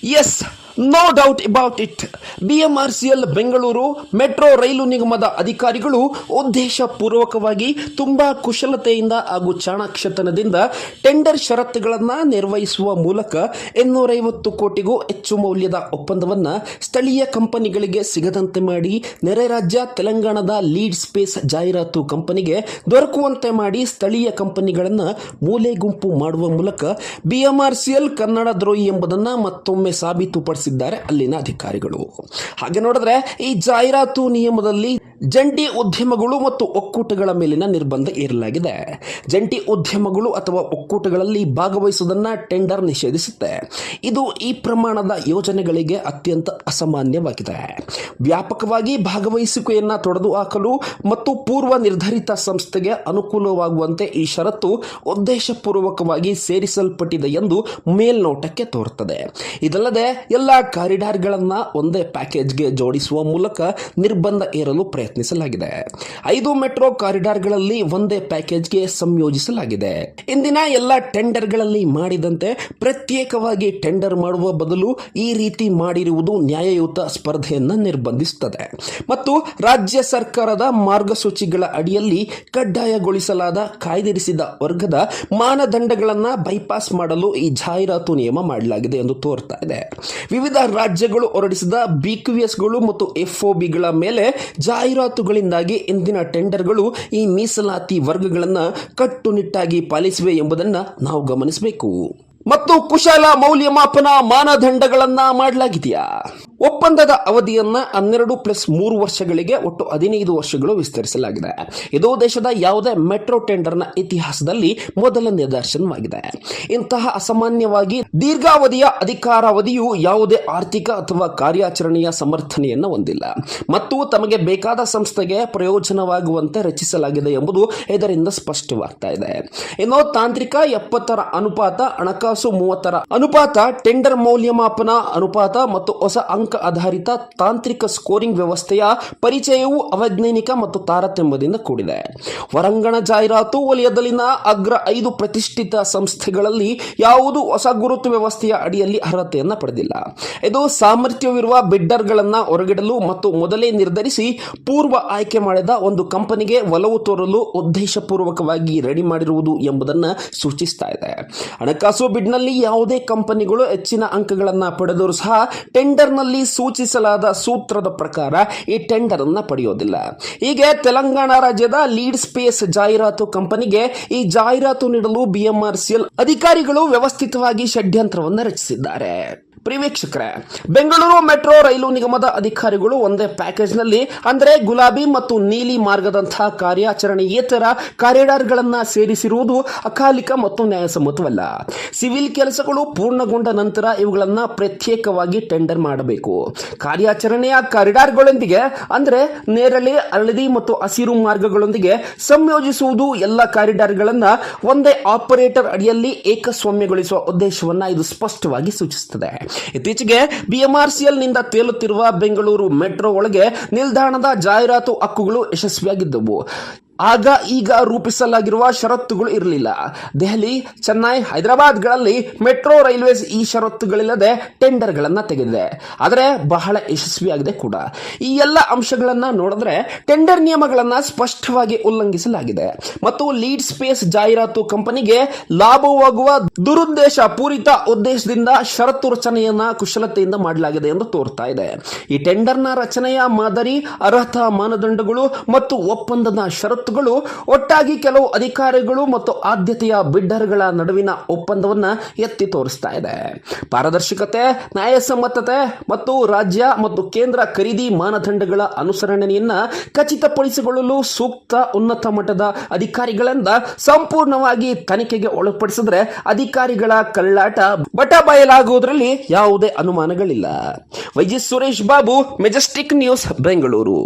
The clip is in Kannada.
yes no doubt about it BMRCL Bengaluru metro ರೈಲು ನಿಗಮದ ಅಧಿಕಾರಿಗಳು ಉದ್ದೇಶಪೂರ್ವಕವಾಗಿ ತುಂಬಾ ಕುಶಲತೆಯಿಂದ ಹಾಗೂ ಚಾಣಾಕ್ಷತನದಿಂದ ಟೆಂಡರ್ ಷರತ್ತುಗಳನ್ನು ನಿರ್ವಹಿಸುವ ಮೂಲಕ ಇನ್ನೂರೈವತ್ತು ಕೋಟಿಗೂ ಹೆಚ್ಚು ಮೌಲ್ಯದ ಒಪ್ಪಂದವನ್ನು ಸ್ಥಳೀಯ ಕಂಪನಿಗಳಿಗೆ ಸಿಗದಂತೆ ಮಾಡಿ, ನೆರೆ ರಾಜ್ಯ ತೆಲಂಗಾಣದ ಲೀಡ್ ಸ್ಪೇಸ್ ಜಾಹೀರಾತು ಕಂಪನಿಗೆ ದೊರಕುವಂತೆ ಮಾಡಿ ಸ್ಥಳೀಯ ಕಂಪನಿಗಳನ್ನು ಮೂಲೆ ಗುಂಪು ಮಾಡುವ ಮೂಲಕ ಬಿಎಂಆರ್ಸಿಎಲ್ ಕನ್ನಡ ದ್ರೋಹಿ ಎಂಬುದನ್ನು ಮತ್ತೊಮ್ಮೆ ಸಾಬೀತುಪಡಿಸಿದ್ದಾರೆ ಅಲ್ಲಿನ ಅಧಿಕಾರಿಗಳು. ಹಾಗೆ ನೋಡಿದ್ರೆ ಈ ಜಾಹೀರಾತು ನಿಯಮದಲ್ಲಿ ಜಂಟಿ ಉದ್ಯಮಗಳು ಮತ್ತು ಒಕ್ಕೂಟಗಳ ಮೇಲಿನ ನಿರ್ಬಂಧ ಏರಲಾಗಿದೆ ಜಂಟಿ ಉದ್ಯಮಗಳು ಅಥವಾ ಒಕ್ಕೂಟಗಳಲ್ಲಿ ಭಾಗವಹಿಸುವುದನ್ನ ಟೆಂಡರ್ ನಿಷೇಧಿಸುತ್ತೆ. ಇದು ಈ ಪ್ರಮಾಣದ ಯೋಜನೆಗಳಿಗೆ ಅತ್ಯಂತ ಅಸಾಮಾನ್ಯವಾಗಿದೆ. ವ್ಯಾಪಕವಾಗಿ ಭಾಗವಹಿಸುವಿಕೆಯನ್ನು ತೊಡೆದು ಹಾಕಲು ಮತ್ತು ಪೂರ್ವ ನಿರ್ಧರಿತ ಸಂಸ್ಥೆಗೆ ಅನುಕೂಲವಾಗುವಂತೆ ಈ ಷರತ್ತು ಉದ್ದೇಶಪೂರ್ವಕವಾಗಿ ಸೇರಿಸಲ್ಪಟ್ಟಿದೆ ಎಂದು ಮೇಲ್ನೋಟಕ್ಕೆ ತೋರುತ್ತದೆ. ಇದಲ್ಲದೆ ಎಲ್ಲ ಕಾರಿಡಾರ್ಗಳನ್ನು ಒಂದೇ ಪ್ಯಾಕೇಜ್ಗೆ ಜೋಡಿಸುವ ಮೂಲಕ ನಿರ್ಬಂಧ ಏರಲು ಪ್ರಯತ್ನಿಸಲಾಗಿದೆ. ಐದು ಮೆಟ್ರೋ ಕಾರಿಡಾರ್ಗಳಲ್ಲಿ ಒಂದೇ ಪ್ಯಾಕೇಜ್ಗೆ ಸಂಯೋಜಿಸಲಾಗಿದೆ. ಇಂದಿನ ಎಲ್ಲ ಟೆಂಡರ್ಗಳಲ್ಲಿ ಮಾಡಿದಂತೆ ಪ್ರತ್ಯೇಕವಾಗಿ ಟೆಂಡರ್ ಮಾಡುವ ಬದಲು ಈ ರೀತಿ ಮಾಡಿರುವುದು ನ್ಯಾಯಯುತ ಸ್ಪರ್ಧೆಯನ್ನು ನಿರ್ಬಂಧಿಸುತ್ತದೆ. ಮತ್ತು ರಾಜ್ಯ ಸರ್ಕಾರದ ಮಾರ್ಗಸೂಚಿಗಳ ಅಡಿಯಲ್ಲಿ ಕಡ್ಡಾಯಗೊಳಿಸಲಾದ, ಕಾಯ್ದಿರಿಸಿದ ವರ್ಗದ ಮಾನದಂಡಗಳನ್ನು ಬೈಪಾಸ್ ಮಾಡಲು ಈ ಜಾಹೀರಾತು ನಿಯಮ ಮಾಡಲಾಗಿದೆ ಎಂದು ತೋರ್ತಾ ಇದೆ. ವಿವಿಧ ರಾಜ್ಯಗಳು ಹೊರಡಿಸಿದ ಬಿಕ್ಯೂಎಸ್ಗಳು ಮತ್ತು ಎಫ್ಒಬಿಗಳ ಮೇಲೆ ಜಾಹೀರಾತುಗಳಿಂದಾಗಿ ಇಂದಿನ ಟೆಂಡರ್ಗಳು ಈ ಮೀಸಲಾತಿ ವರ್ಗಗಳನ್ನು ಕಟ್ಟುನಿಟ್ಟಾಗಿ ಪಾಲಿಸಿವೆ ಎಂಬುದನ್ನು ನಾವು ಗಮನಿಸಬೇಕು. ಮತ್ತು ಕುಶಲ ಮೌಲ್ಯಮಾಪನ ಮಾನದಂಡಗಳನ್ನ ಮಾಡಲಾಗಿದೆಯಾ? ಒಪ್ಪಂದದ ಅವಧಿಯನ್ನ ಹನ್ನೆರಡು ಪ್ಲಸ್ ಮೂರು ವರ್ಷಗಳಿಗೆ ಒಟ್ಟು ಹದಿನೈದು ವರ್ಷಗಳು ವಿಸ್ತರಿಸಲಾಗಿದೆ. ಇದು ದೇಶದ ಯಾವುದೇ ಮೆಟ್ರೋ ಟೆಂಡರ್ನ ಇತಿಹಾಸದಲ್ಲಿ ಮೊದಲ ನಿದರ್ಶನವಾಗಿದೆ. ಇಂತಹ ಅಸಾಮಾನ್ಯವಾಗಿ ದೀರ್ಘಾವಧಿಯ ಅಧಿಕಾರಾವಧಿಯು ಯಾವುದೇ ಆರ್ಥಿಕ ಅಥವಾ ಕಾರ್ಯಾಚರಣೆಯ ಸಮರ್ಥನೆಯನ್ನು ಹೊಂದಿಲ್ಲ. ಮತ್ತು ತಮಗೆ ಬೇಕಾದ ಸಂಸ್ಥೆಗೆ ಪ್ರಯೋಜನವಾಗುವಂತೆ ರಚಿಸಲಾಗಿದೆ ಎಂಬುದು ಇದರಿಂದ ಸ್ಪಷ್ಟವಾಗ್ತಾ ಇದೆ. ಇನ್ನು ತಾಂತ್ರಿಕ ಎಪ್ಪತ್ತರ ಅನುಪಾತ, ಹಣಕಾಸು ಮೂವತ್ತರ ಅನುಪಾತ, ಟೆಂಡರ್ ಮೌಲ್ಯಮಾಪನ ಅನುಪಾತ ಮತ್ತು ಹೊಸ ಅಂಕ ಆಧಾರಿತ ತಾಂತ್ರಿಕ ಸ್ಕೋರಿಂಗ್ ವ್ಯವಸ್ಥೆಯ ಪರಿಚಯವು ಅವೈಜ್ಞಾನಿಕ ಮತ್ತು ತಾರತಮ್ಯದಿಂದ ಕೂಡಿದೆ. ಹೊರಾಂಗಣ ಜಾಹೀರಾತು ವಲಯದಲ್ಲಿನ ಅಗ್ರ ಐದು ಪ್ರತಿಷ್ಠಿತ ಸಂಸ್ಥೆಗಳಲ್ಲಿ ಯಾವುದು ಹೊಸ ಗುರುತು ವ್ಯವಸ್ಥೆಯ ಅಡಿಯಲ್ಲಿ ಅರ್ಹತೆಯನ್ನು ಪಡೆದಿಲ್ಲ. ಇದು ಸಾಮರ್ಥ್ಯವಿರುವ ಬಿಡ್ಡರ್ಗಳನ್ನು ಹೊರಗಿಡಲು ಮತ್ತು ಮೊದಲೇ ನಿರ್ಧರಿಸಿ ಪೂರ್ವ ಆಯ್ಕೆ ಮಾಡಿದ ಒಂದು ಕಂಪನಿಗೆ ಒಲವು ತೋರಲು ಉದ್ದೇಶಪೂರ್ವಕವಾಗಿ ರೆಡಿ ಮಾಡಿರುವುದು ಎಂಬುದನ್ನು ಸೂಚಿಸ್ತಾ ಇದೆ. ಹಣಕಾಸು ಬಿಡ್ನಲ್ಲಿ ಯಾವುದೇ ಕಂಪನಿಗಳು ಹೆಚ್ಚಿನ ಅಂಕಗಳನ್ನು ಪಡೆದರೂ ಸಹ ಟೆಂಡರ್ನಲ್ಲಿ ಸೂಚಿಸಲಾದ ಸೂತ್ರದ ಪ್ರಕಾರ ಈ ಟೆಂಡರ್ ಅನ್ನ ಪಡೆಯೋದಿಲ್ಲ. ಹೀಗೆ ತೆಲಂಗಾಣ ರಾಜ್ಯದ ಲೀಡ್ ಸ್ಪೇಸ್ ಜಾಹೀರಾತು ಕಂಪನಿಗೆ ಈ ಜಾಹೀರಾತು ನೀಡಲು ಬಿಎಂಆರ್ಸಿಎಲ್ ಅಧಿಕಾರಿಗಳು ವ್ಯವಸ್ಥಿತವಾಗಿ ಷಡ್ಯಂತ್ರವನ್ನು ರಚಿಸಿದ್ದಾರೆ. ಪ್ರಿವೀಕ್ಷಕರೇ, ಬೆಂಗಳೂರು ಮೆಟ್ರೋ ರೈಲು ನಿಗಮದ ಅಧಿಕಾರಿಗಳು ಒಂದೇ ಪ್ಯಾಕೇಜ್ನಲ್ಲಿ, ಅಂದರೆ ಗುಲಾಬಿ ಮತ್ತು ನೀಲಿ ಮಾರ್ಗದಂತಹ ಕಾರ್ಯಾಚರಣೆಯೇತರ ಕಾರಿಡಾರ್ಗಳನ್ನು ಸೇರಿಸಿರುವುದು ಅಕಾಲಿಕ ಮತ್ತು ನ್ಯಾಯಸಮ್ಮತವಲ್ಲ. ಸಿವಿಲ್ ಕೆಲಸಗಳು ಪೂರ್ಣಗೊಂಡ ನಂತರ ಇವುಗಳನ್ನು ಪ್ರತ್ಯೇಕವಾಗಿ ಟೆಂಡರ್ ಮಾಡಬೇಕು. ಕಾರ್ಯಾಚರಣೆಯ ಕಾರಿಡಾರ್ಗಳೊಂದಿಗೆ, ಅಂದರೆ ನೇರಳೆ, ಹಳದಿ ಮತ್ತು ಹಸಿರು ಮಾರ್ಗಗಳೊಂದಿಗೆ ಸಂಯೋಜಿಸುವುದು ಎಲ್ಲ ಕಾರಿಡಾರ್ಗಳನ್ನು ಒಂದೇ ಆಪರೇಟರ್ ಅಡಿಯಲ್ಲಿ ಏಕಸ್ವಾಮ್ಯಗೊಳಿಸುವ ಉದ್ದೇಶವನ್ನ ಇದು ಸ್ಪಷ್ಟವಾಗಿ ಸೂಚಿಸುತ್ತದೆ. ಇತ್ತೀಚೆಗೆ ಬಿಎಂಆರ್ಸಿಎಲ್ನಿಂದ ತೇಲುತ್ತಿರುವ ಬೆಂಗಳೂರು ಮೆಟ್ರೋ ಒಳಗೆ ನಿಲ್ದಾಣದ ಜಾಹೀರಾತು ಹಕ್ಕುಗಳು ಯಶಸ್ವಿಯಾಗಿದ್ದವು. ಆಗ ಈಗ ರೂಪಿಸಲಾಗಿರುವ ಷರತ್ತುಗಳು ಇರಲಿಲ್ಲ. ದೆಹಲಿ, ಚೆನ್ನೈ, ಹೈದರಾಬಾದ್ಗಳಲ್ಲಿ ಮೆಟ್ರೋ ರೈಲ್ವೇಸ್ ಈ ಷರತ್ತುಗಳಿಲ್ಲದೆ ಟೆಂಡರ್ಗಳನ್ನು ತೆಗೆದಿದೆ. ಆದರೆ ಬಹಳ ಯಶಸ್ವಿಯಾಗಿದೆ ಕೂಡ. ಈ ಎಲ್ಲ ಅಂಶಗಳನ್ನು ನೋಡಿದ್ರೆ ಟೆಂಡರ್ ನಿಯಮಗಳನ್ನು ಸ್ಪಷ್ಟವಾಗಿ ಉಲ್ಲಂಘಿಸಲಾಗಿದೆ. ಮತ್ತು ಲೀಡ್ ಸ್ಪೇಸ್ ಜಾಹೀರಾತು ಕಂಪನಿಗೆ ಲಾಭವಾಗುವ ದುರುದ್ದೇಶ ಪೂರಿತ ಉದ್ದೇಶದಿಂದ ಷರತ್ತು ರಚನೆಯನ್ನ ಕುಶಲತೆಯಿಂದ ಮಾಡಲಾಗಿದೆ ಎಂದು ತೋರ್ತಾ ಇದೆ. ಈ ಟೆಂಡರ್ನ ರಚನೆಯ ಮಾದರಿ ಅರ್ಹತಾ ಮಾನದಂಡಗಳು ಮತ್ತು ಒಪ್ಪಂದದ ಷರತ್ತುಗಳು ಒಟ್ಟಾಗಿ ಕೆಲವು ಅಧಿಕಾರಿಗಳು ಮತ್ತು ಆದ್ಯತೆಯ ಬಿಡ್ಡರ್ಗಳ ನಡುವಿನ ಒಪ್ಪಂದವನ್ನ ಎತ್ತಿ ತೋರಿಸ್ತಾ ಇದೆ. ಪಾರದರ್ಶಕತೆ ನ್ಯಾಯಸಮ್ಮತತೆ ಮತ್ತು ರಾಜ್ಯ ಮತ್ತು ಕೇಂದ್ರ ಖರೀದಿ ಮಾನದಂಡಗಳ ಅನುಸರಣೆಯನ್ನ ಖಚಿತಪಡಿಸಿಕೊಳ್ಳಲು ಸೂಕ್ತ ಉನ್ನತ ಮಟ್ಟದ ಅಧಿಕಾರಿಗಳಿಂದ ಸಂಪೂರ್ಣವಾಗಿ ತನಿಖೆಗೆ ಒಳಪಡಿಸಿದ್ರೆ ಅಧಿಕಾರಿಗಳ ಕಳ್ಳಾಟ ಬಟ ಬಯಲಾಗುವುದರಲ್ಲಿ ಯಾವುದೇ ಅನುಮಾನಗಳಿಲ್ಲ. Y G Suresh Babu, Majestic News, Bengaluru.